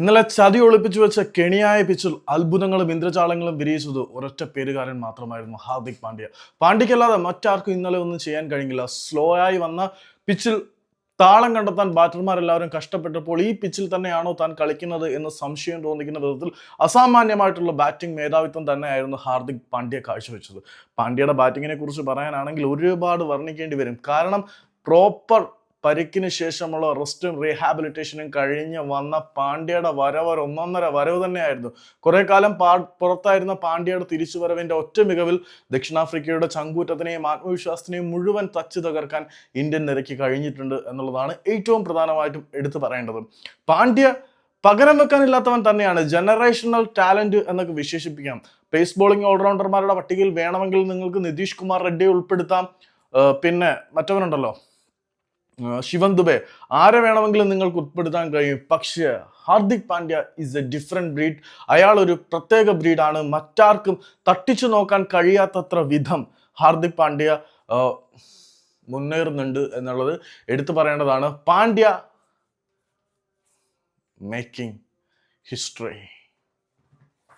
ഇന്നലെ ചതി ഒളിപ്പിച്ചു വെച്ച കെണിയായ പിച്ചിൽ അത്ഭുതങ്ങളും ഇന്ദ്രജാലങ്ങളും വിരിയിച്ചത് ഒരൊറ്റ പേരുകാരൻ മാത്രമായിരുന്നു ഹാർദിക് പാണ്ഡ്യ. പാണ്ഡ്യക്കല്ലാതെ മറ്റാർക്കും ഇന്നലെ ഒന്നും ചെയ്യാൻ കഴിഞ്ഞില്ല. സ്ലോ ആയി വന്ന പിച്ചിൽ താളം കണ്ടെത്താൻ ബാറ്റർമാരെല്ലാവരും കഷ്ടപ്പെട്ടപ്പോൾ ഈ പിച്ചിൽ തന്നെയാണോ താൻ കളിക്കുന്നത് എന്ന് സംശയം തോന്നിക്കുന്ന വിധത്തിൽ അസാമാന്യമായിട്ടുള്ള ബാറ്റിംഗ് മേധാവിത്വം തന്നെയായിരുന്നു ഹാർദിക് പാണ്ഡ്യ കാഴ്ചവെച്ചത്. പാണ്ഡ്യയുടെ ബാറ്റിങ്ങിനെ കുറിച്ച് പറയാനാണെങ്കിൽ ഒരുപാട് വർണിക്കേണ്ടി വരും. കാരണം പ്രോപ്പർ പരിക്കിന് ശേഷമുള്ള റെസ്റ്റും റീഹാബിലിറ്റേഷനും കഴിഞ്ഞ് വന്ന പാണ്ഡ്യയുടെ വരവ് ഒന്നൊന്നര വരവ് തന്നെയായിരുന്നു. കുറെ കാലം പാ പുറത്തായിരുന്ന പാണ്ഡ്യയുടെ തിരിച്ചുവരവിന്റെ ഒറ്റ മികവിൽ ദക്ഷിണാഫ്രിക്കയുടെ ചങ്കൂറ്റത്തിനെയും ആത്മവിശ്വാസത്തിനെയും മുഴുവൻ തച്ച് തകർക്കാൻ ഇന്ത്യൻ നിരക്ക് കഴിഞ്ഞിട്ടുണ്ട് എന്നുള്ളതാണ് ഏറ്റവും പ്രധാനമായിട്ടും എടുത്തു പറയേണ്ടത്. പാണ്ഡ്യ പകരം വെക്കാനില്ലാത്തവൻ തന്നെയാണ്. ജനറേഷണൽ ടാലന്റ് എന്നൊക്കെ വിശേഷിപ്പിക്കാം. പേസ് ബോളിംഗ് ഓൾറൗണ്ടർമാരുടെ പട്ടികയിൽ വേണമെങ്കിൽ നിങ്ങൾക്ക് നിതീഷ് കുമാർ റെഡ്ഡി ഉൾപ്പെടുത്താം. പിന്നെ മറ്റവനുണ്ടല്ലോ ശിവൻ ദുബെ ആരെ വേണമെങ്കിലും നിങ്ങൾക്ക് ഉൾപ്പെടുത്താൻ കഴിയും? പക്ഷേ Hardik Pandya is a different breed അയാൾ ഒരു പ്രത്യേക ബ്രീഡാണ് മറ്റാർക്കും തട്ടിച്ചു നോക്കാൻ കഴിയാത്തത്ര വിധം ഹാർദിക് പാണ്ഡ്യ മുന്നേറുന്നുണ്ട് എന്നുള്ളത് എടുത്തു പറയേണ്ടതാണ്. Pandya making history